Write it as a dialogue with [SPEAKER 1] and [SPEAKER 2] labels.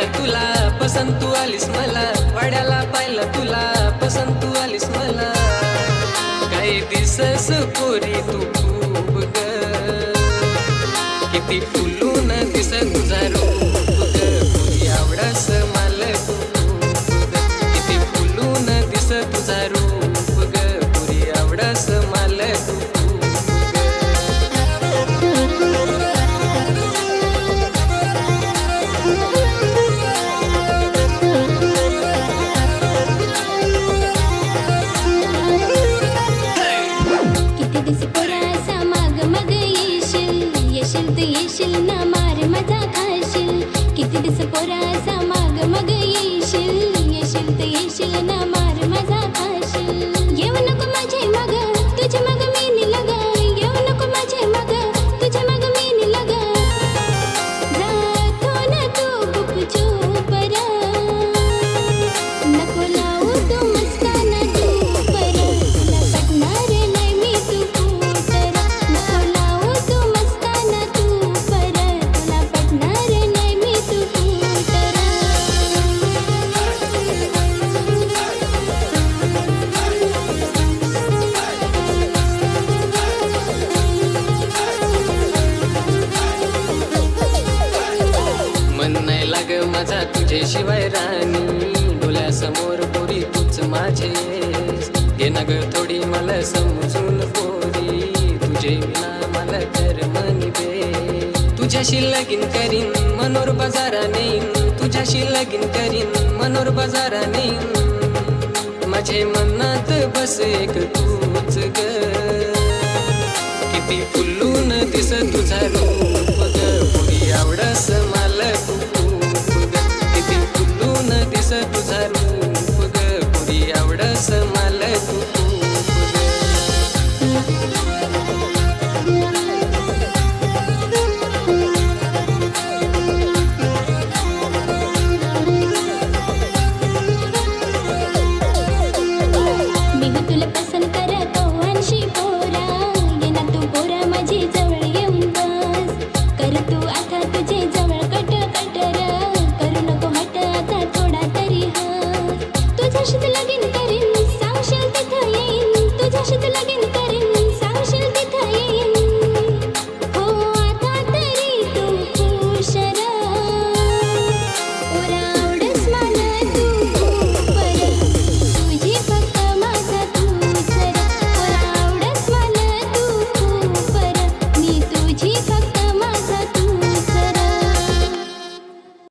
[SPEAKER 1] पाहिलं तुला पसंत तू आलीस मला. वाड्याला पाहिलं तुला पसंत तू आलीस मला. काही दिसस पोरी तू खूप किती फुल तुझे शिवाय राणी डोळ्यासमोर पोरी तूच माझे. घे ना थोडी मला समजून पोरी तुझे विना मला तर मनी तुझ्याशी लगीन करीन मनोर बाजारा नेईन तुझ्याशी लगीन करीन मनोर बाजारा नेईन माझे मनात बस एक तूच ग. किती फुलून दिस तुझा रूप. समलू